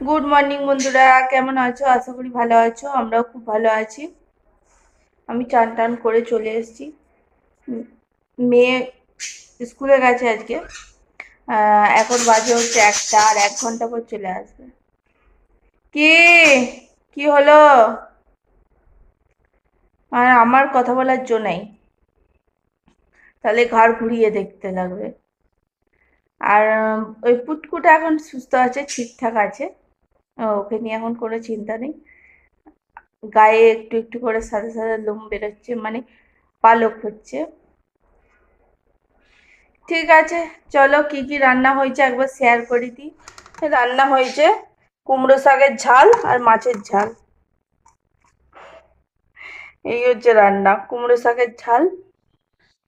Good morning বন্ধুরা। কেমন আছো? আশা করি ভালো আছো। আমরাও খুব ভালো আছি। আমি চান টান করে চলে এসেছি। মেয়ে স্কুলে গেছে আজকে। এখন বাজে হচ্ছে একটা আর এক ঘণ্টা পর চলে আসবে। কি? কি হলো? আর আমার কথা বলার জো নাই। তাহলে ঘাড় ঘুরিয়ে দেখতে লাগবে। আর, ওই পুটকুটা এখন সুস্থ আছে, ঠিকঠাক আছে। ওকে নিয়ে এখন কোনো চিন্তা নেই। গায়ে একটু একটু করে সাদা সাদা লোম বেরোচ্ছে মানে পালক হচ্ছে। ঠিক আছে, চলো কি কি রান্না হয়েছে একবার শেয়ার করে দিই। রান্না হয়েছে কুমড়ো শাকের ঝাল আর মাছের ঝাল। এই হচ্ছে রান্না, কুমড়ো শাকের ঝাল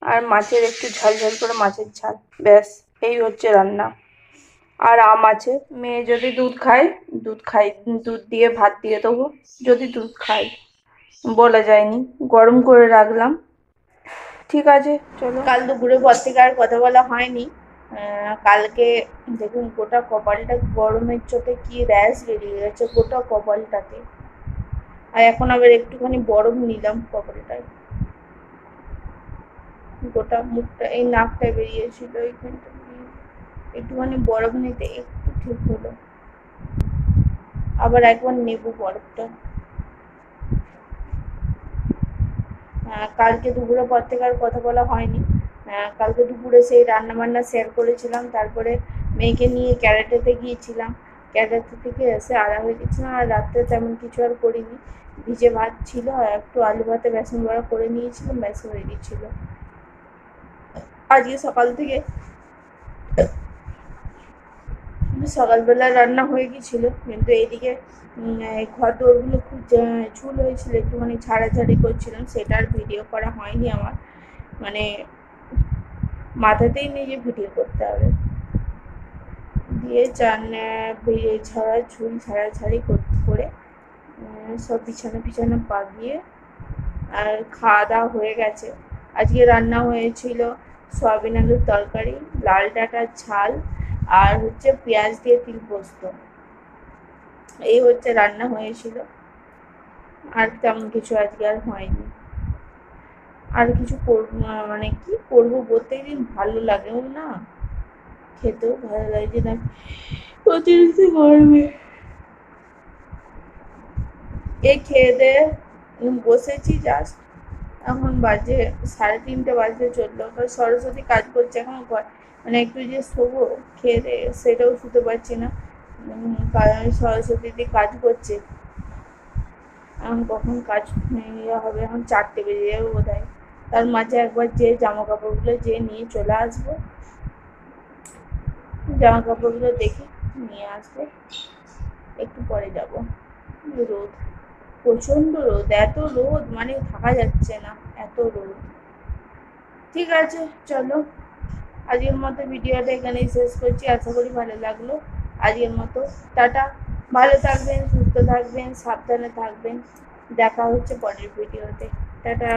আর মাছের একটু ঝাল ঝাল করে মাছের ঝাল, ব্যাস, এই হচ্ছে রান্না। আর আম আছে। মেয়ে যদি দুধ খায়, দুধ খাই, দুধ দিয়ে ভাত দিয়ে দেবো। যদি দুধ খায়, বলা যায়নি। গরম করে রাখলাম। ঠিক আছে, চলো। কাল দুপুরে পর থেকে আর কথা বলা হয়নি। কালকে দেখুন গোটা কপালটা গরমের চোটে কি র্যাশ বেরিয়ে গেছে গোটা কপালটাতে। আর এখন আবার একটুখানি বরফ নিলাম কপালটায়। গোটা মুখটা, এই নাকটায় বেরিয়েছিল এইখানটা। একটুখানি বরফ নিতে একটু ঠিক হলো। আবার একবার নেব বরফটা। কালকে দুপুরের পর থেকে আর কথা বলা হয়নি। কালকে দুপুরে সেই রান্না বান্না শেয়ার করেছিলাম, তারপরে মেয়েকে নিয়ে ক্যারাটেতে গিয়েছিলাম। ক্যারাটে থেকে এসে আড়া হয়ে গেছিলাম, আর রাত্রে তেমন কিছু আর করিনি। ভিজে ভাত ছিল, আর একটু আলু ভাতে বেসন বড়া করে নিয়েছিলাম, ব্যাস হয়ে গেছিল। আজকে সকাল থেকে সকালবেলা রান্না হয়ে গেছিল কিন্তু এইদিকে ঘর দৌড়গুলো খুব ঝুল হয়েছিল, একটুখানি ছাড়াছাড়ি করছিলাম, সেটা আর ভিডিও করা হয়নি আমার। মানে মাথাতেই নেই যে ভিডিও করতে হবে। দিয়ে চান ছাড়া ঝুল ঝাড়াঝাড়ি করতে করে সব বিছানা পিছানা পাগিয়ে আর খাওয়া দাওয়া হয়ে গেছে। আজকে রান্না হয়েছিল সয়াবিন আলুর তরকারি, লাল ডাঁটার ঝাল আর হচ্ছে পেঁয়াজ দিয়ে তিল পোস্ত। এই হচ্ছে রান্না হয়েছিল। আর তেমন কিছু আজকে আর হয়নি। আর কিছু মানে কি করব প্রত্যেকদিন ভালো লাগেও না। খেতেও ভালো লাগছে না। অতিরিক্ত গরমে। এই খেয়ে দিয়ে বসেছি জাস্ট এখন বাজে সাড়ে তিনটে বাজতে চলল। কারণ সরস্বতী কাজ করছে এখন ঘর- মানে একটু যে শোবো, খেয়ে দিয়ে সেটাও শুতে পারছি না। কারণ সরস্বতীতে কাজ করছে। এখন কখন কাজ ইয়ে হবে? এখন চারটে বেজে যাবে বোধ হয় তার মাঝে একবার যে জামা কাপড়গুলো যে নিয়ে চলে আসব জামা কাপড়গুলো দেখে নিয়ে আসব। একটু পরে যাব। রোদ। প্রচণ্ড রোদ, এত রোদ মানে থাকা যাচ্ছে না, এত রোদ। ঠিক আছে, চলো। আজকের মতো ভিডিওটা এখানেই শেষ করছি, আশা করি ভালো লাগল। আজকের মতো, টাটা। ভালো থাকবেন, সুস্থ থাকবেন, সাবধানে থাকবেন। দেখা হচ্ছে পরের ভিডিওতে। টাটা।